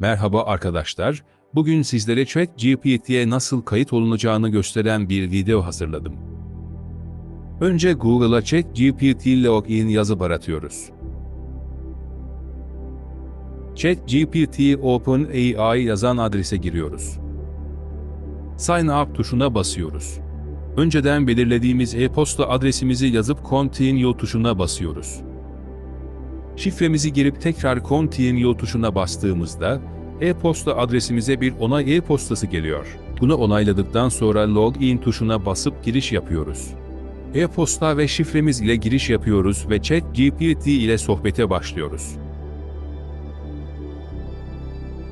Merhaba arkadaşlar, bugün sizlere ChatGPT'ye nasıl kayıt olunacağını gösteren bir video hazırladım. Önce Google'a ChatGPT login yazıp aratıyoruz. ChatGPT OpenAI yazan adrese giriyoruz. Sign up tuşuna basıyoruz. Önceden belirlediğimiz e-posta adresimizi yazıp Continue tuşuna basıyoruz. Şifremizi girip tekrar Continue tuşuna bastığımızda e-posta adresimize bir onay e-postası geliyor. Bunu onayladıktan sonra Login tuşuna basıp giriş yapıyoruz. E-posta ve şifremiz ile giriş yapıyoruz ve ChatGPT ile sohbete başlıyoruz.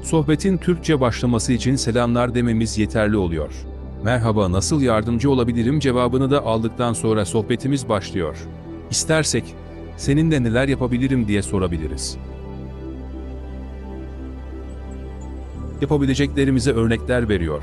Sohbetin Türkçe başlaması için selamlar dememiz yeterli oluyor. Merhaba nasıl yardımcı olabilirim cevabını da aldıktan sonra sohbetimiz başlıyor. İstersek, seninle neler yapabilirim diye sorabiliriz. Yapabileceklerimize örnekler veriyor.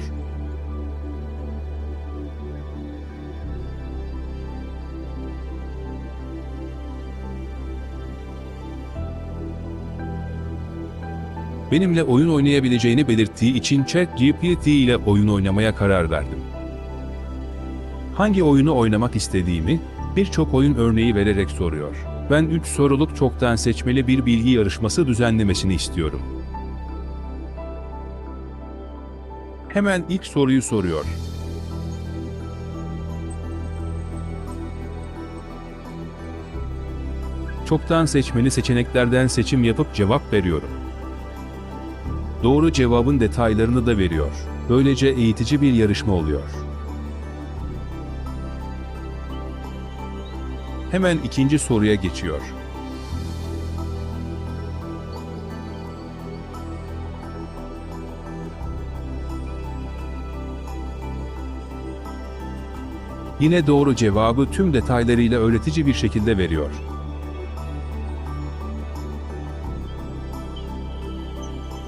Benimle oyun oynayabileceğini belirttiği için ChatGPT ile oyun oynamaya karar verdim. Hangi oyunu oynamak istediğimi birçok oyun örneği vererek soruyor. Ben 3 soruluk çoktan seçmeli bir bilgi yarışması düzenlemesini istiyorum. Hemen ilk soruyu soruyor. Çoktan seçmeli seçeneklerden seçim yapıp cevap veriyorum. Doğru cevabın detaylarını da veriyor. Böylece eğitici bir yarışma oluyor. Hemen ikinci soruya geçiyor. Yine doğru cevabı tüm detaylarıyla öğretici bir şekilde veriyor.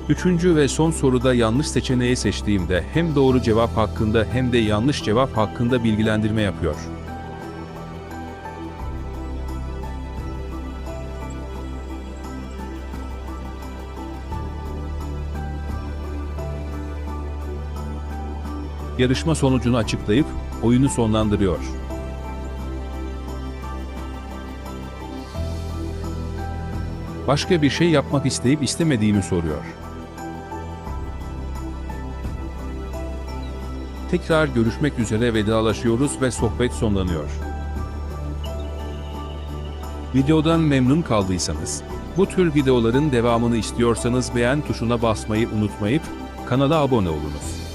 Üçüncü ve son soruda yanlış seçeneği seçtiğimde hem doğru cevap hakkında hem de yanlış cevap hakkında bilgilendirme yapıyor. Yarışma sonucunu açıklayıp oyunu sonlandırıyor. Başka bir şey yapmak isteyip istemediğimi soruyor. Tekrar görüşmek üzere vedalaşıyoruz ve sohbet sonlanıyor. Videodan memnun kaldıysanız, bu tür videoların devamını istiyorsanız beğen tuşuna basmayı unutmayıp kanala abone olunuz.